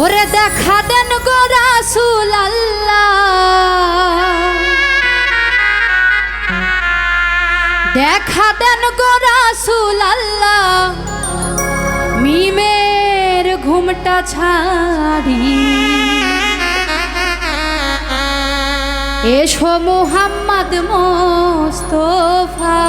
ওরে দেখা দেন গো রাসুল আল্লাহ দেখা দেন গো রাসুল আল্লাহ মিমের ঘুমটা ছাড়ি। এসো মুহাম্মদ মোস্তফা।